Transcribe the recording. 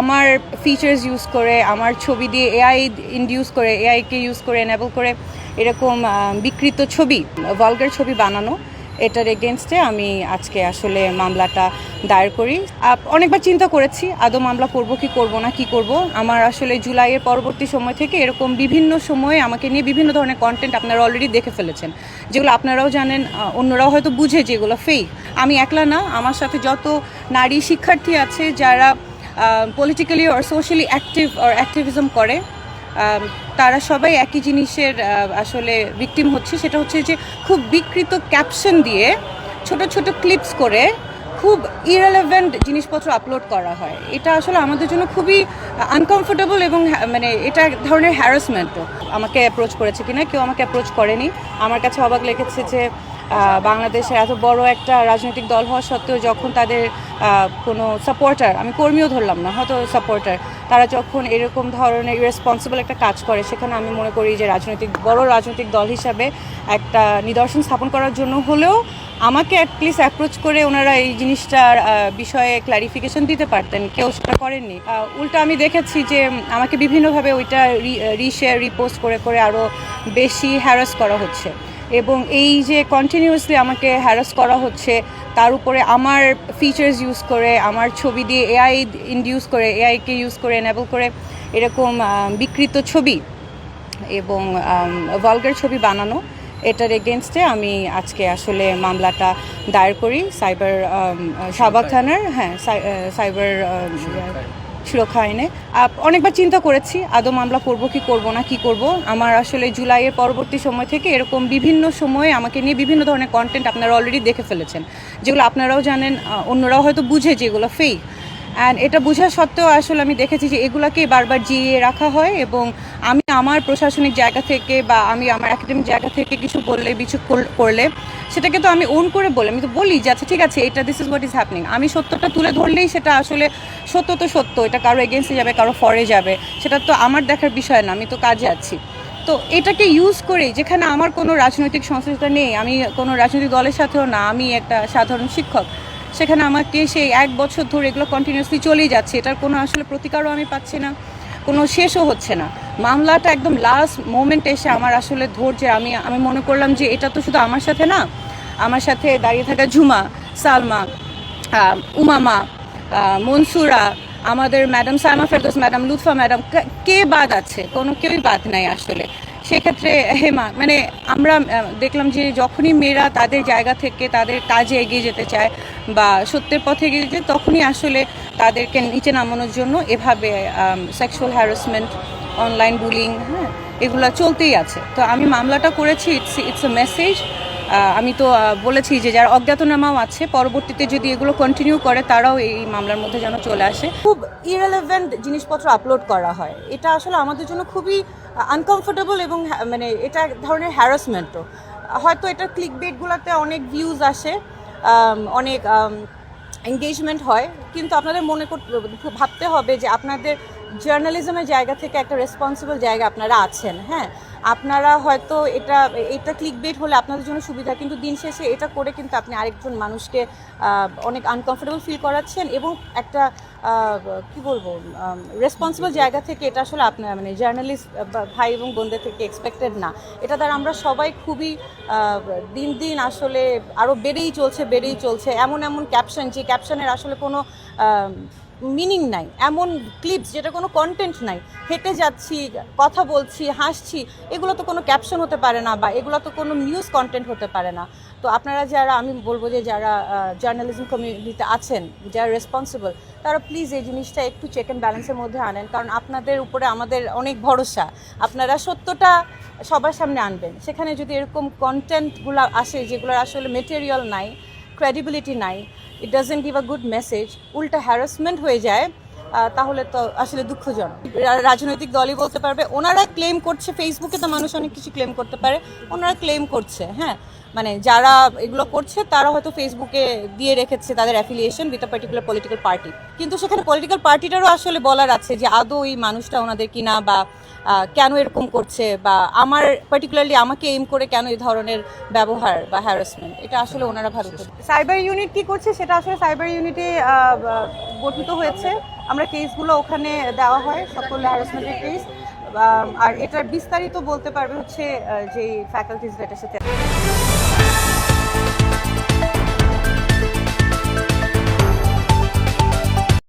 আমার features use করে, আমার ছবি দিয়ে এআই ইন্ডিউস করে এআইকে ইউজ করে এনেবল করে এরকম বিকৃত ছবি ভলগার ছবি বানানো, এটার এগেনস্টে আমি আজকে আসলে মামলাটা দায়ের করি। অনেকবার চিন্তা করেছি, আদৌ মামলা করব, কি করব না, কি করব? আমার আসলে জুলাইয়ের পরবর্তী সময় থেকে এরকম বিভিন্ন সময়ে আমাকে নিয়ে বিভিন্ন ধরনের কন্টেন্ট আপনারা অলরেডি দেখে ফেলেছেন। যেগুলো আপনারাও জানেন অন্যরাও হয়তো বুঝে যেগুলো ফেক আমি একলা না, আমার সাথে যত নারী শিক্ষার্থী আছে, যারা politically or socially active or activism করে। তারা সবাই একই জিনিসের আসলে ভিকটিম হচ্ছে। সেটা হচ্ছে যে খুব বিকৃত ক্যাপশন দিয়ে ছোট ছোট ক্লিপস করে খুব ইরেলেভেন্ট জিনিসপত্র আপলোড করা হয়। এটা আসলে আমাদের জন্য খুবই আনকমফোর্টেবল এবং মানে এটা এক ধরনের হ্যারাসমেন্টও আমাকে অ্যাপ্রোচ করেছে কিনা কেউ আমাকে অ্যাপ্রোচ করেনি। আমার কাছে অবাক লেগেছে যে বাংলাদেশে এত বড় একটা রাজনৈতিক দল হওয়া সত্ত্বেও যখন তাদের কোনো সাপোর্টার আমি কর্মীও ধরলাম না, হয়তো সাপোর্টার তারা যখন এরকম ধরনের ইরেসপন্সিবল একটা কাজ করে, সেখানে আমি মনে করি যে রাজনৈতিক, বড় রাজনৈতিক দল হিসাবে একটা নিদর্শন স্থাপন করার জন্য হলেও আমাকে অ্যাটলিস্ট অ্যাপ্রোচ করে ওনারা এই জিনিসটার বিষয়ে ক্লারিফিকেশন দিতে পারতেন। কেউ সেটা করেননি। উল্টো আমি দেখেছি যে আমাকে বিভিন্নভাবে ওইটা রিশেয়ার রিপোস্ট করে করে আরও বেশি হ্যারাস করা হচ্ছে। এবং এই যে কন্টিনিউয়াসলি আমাকে হ্যারাস করা হচ্ছে, তার উপরে আমার ফিচার্স ইউজ করে, আমার ছবি দিয়ে এআই ইন্ডিউস করে এআইকে ইউজ করে এনেবল করে এরকম বিকৃত ছবি এবং ভলগার ছবি বানানো এটার এগেনস্টে আমি আজকে আসলে মামলাটা দায়ের করি। সাইবার শাহবাগ থানার হ্যাঁ সাইবার সুরক্ষা আইনে। অনেকবার চিন্তা করেছি আদৌ মামলা করব কি করব না কি করব। আমার আসলে জুলাইয়ের পরবর্তী সময় থেকে এরকম বিভিন্ন সময়ে আমাকে নিয়ে বিভিন্ন ধরনের কন্টেন্ট আপনারা অলরেডি দেখে ফেলেছেন। যেগুলো আপনারাও জানেন অন্যরাও হয়তো বুঝে যেগুলো ফেক অ্যান্ড এটা বোঝা সত্ত্বেও আসলে আমি দেখেছি যে এগুলাকে বারবার জিয়ে রাখা হয় এবং আমি আমার প্রশাসনিক জায়গা থেকে বা আমি আমার একাডেমিক জায়গা থেকে কিছু বললে কিছু কর- করলে, সেটাকে তো আমি ওন করে বলি। আমি তো বলি যে আচ্ছা ঠিক আছে, এটা this is what is happening আমি সত্যটা তুলে ধরলেই সেটা আসলে সত্য তো সত্য। এটা কারও এগেনস্টে যাবে, কারও ফরে যাবে। সেটা তো আমার দেখার বিষয় না, আমি তো কাজে আছি। তো এটাকে ইউজ করে যেখানে আমার কোনো রাজনৈতিক সংশ্লিষ্টতা নেই, আমি কোনো রাজনৈতিক দলের সাথেও না, আমি একটা সাধারণ শিক্ষক। সেখানে আমাকে সেই এক বছর ধরে এগুলো কন্টিনিউসলি চলেই যাচ্ছে। এটার কোনো আসলে প্রতিকারও আমি পাচ্ছি না। কোনো শেষও হচ্ছে না। মামলাটা একদম লাস্ট মোমেন্ট এসে আমার আসলে ধৈর্যে আমি আমি মনে করলাম যে এটা তো শুধু আমার সাথে না, আমার সাথে দাঁড়িয়ে থাকা ঝুমা, সালমা উমামা মনসুরা, আমাদের madam Salma Ferdous madam Lutfa madam কে বাদ আছে? কোনো কেউই বাদ নাই আসলে। সেক্ষেত্রে হেমা মানে আমরা দেখলাম যে যখনই মেয়েরা তাদের জায়গা থেকে তাদের কাজে এগিয়ে যেতে চায় বা সত্যের পথে এগিয়ে যেতে তখনই আসলে তাদেরকে নিচে নামানোর জন্য এভাবে সেক্সুয়াল হ্যারাসমেন্ট অনলাইন বুলিং হ্যাঁ এগুলো চলতেই আছে। তো আমি মামলাটা করেছি ইটস ইটস এ মেসেজ আমি তো বলেছি যে যারা অজ্ঞাতনামাও আছে, পরবর্তীতে যদি এগুলো কন্টিনিউ করে, তারাও এই মামলার মধ্যে যেন চলে আসে। খুব ইরেলেভেন্ট জিনিসপত্র আপলোড করা হয়। এটা আসলে আমাদের জন্য খুবই আনকমফোর্টেবল এবং মানে এটা এক ধরনের হ্যারাসমেন্টও হয়তো এটা ক্লিক বেটগুলোতে অনেক ভিউজ আসে অনেক এঙ্গেজমেন্ট হয়, কিন্তু আপনাদের মনে ভাবতে হবে যে আপনাদের জার্নালিজমের জায়গা থেকে একটা রেসপন্সিবল জায়গা আপনারা আছেন হ্যাঁ? আপনারা হয়তো এটা এটা ক্লিক বেট হলে আপনাদের জন্য সুবিধা, কিন্তু দিন শেষে এটা করে কিন্তু আপনি আরেকজন মানুষকে অনেক আনকমফোর্টেবল ফিল করাচ্ছেন এবং একটা কি বলব রেসপন্সিবল জায়গা থেকে এটা আসলে আপনার মানে জার্নালিস্ট ভাই এবং বোনদের থেকে এক্সপেক্টেড না। এটা দ্বারা আমরা সবাই খুবই দিন দিন আসলে আরও বেড়েই চলছে বেড়েই চলছে। এমন এমন ক্যাপশন যে ক্যাপশনের আসলে কোনো মিনিং নাই, এমন ক্লিপস যেটা কোনো কন্টেন্ট নাই। হেঁটে যাচ্ছি, কথা বলছি, হাসছি, এগুলো তো কোনো ক্যাপশন হতে পারে না বা এগুলো তো কোনো নিউজ কন্টেন্ট হতে পারে না। তো আপনারা যারা, আমি বলব যে যারা জার্নালিজম কমিউনিটিতে আছেন, যারা রেসপন্সিবল তারা প্লিজ এই জিনিসটা একটু চেক অ্যান্ড ব্যালেন্সের মধ্যে আনেন। কারণ আপনাদের উপরে আমাদের অনেক ভরসা। আপনারা সত্যটা সবার সামনে আনবেন। সেখানে যদি এরকম কন্টেন্টগুলো আসে যেগুলোর আসলে মেটেরিয়াল নাই ক্রেডিবিলিটি নাই it doesn't give a good message উল্টা হ্যারাসমেন্ট হয়ে যায় আহ, তাহলে তো আসলে দুঃখজনক। রাজনৈতিক দলই বলতে পারবে। ওনারা ক্লেম করছে ফেসবুকে তো মানুষ অনেক কিছু ক্লেম করতে পারে। ওনারা ক্লেম করছে হ্যাঁ? মানে যারা এগুলো করছে, তারা হয়তো ফেসবুকে দিয়ে রেখেছে তাদের affiliation with a particular political party কিন্তু সেখানে পলিটিক্যাল পার্টিটারও আসলে বলার আছে যে, আদৌ এই মানুষটা ওনাদের কিনা বা কেন এরকম করছে বা, আমার পার্টিকুলারলি আমাকে এম করে কেন এই ধরনের ব্যবহার বা হ্যারাসমেন্ট এটা আসলে ওনারা ভারত সাইবার ইউনিট কি করছে? সেটা আসলে সাইবার ইউনিটে গঠিত হয়েছে। আমরা কেসগুলো ওখানে দেওয়া হয়, সকল হ্যারাসমেন্টের কেস আর এটার বিস্তারিত বলতে পারবে হচ্ছে যে ফ্যাকাল্টিজ এটার সাথে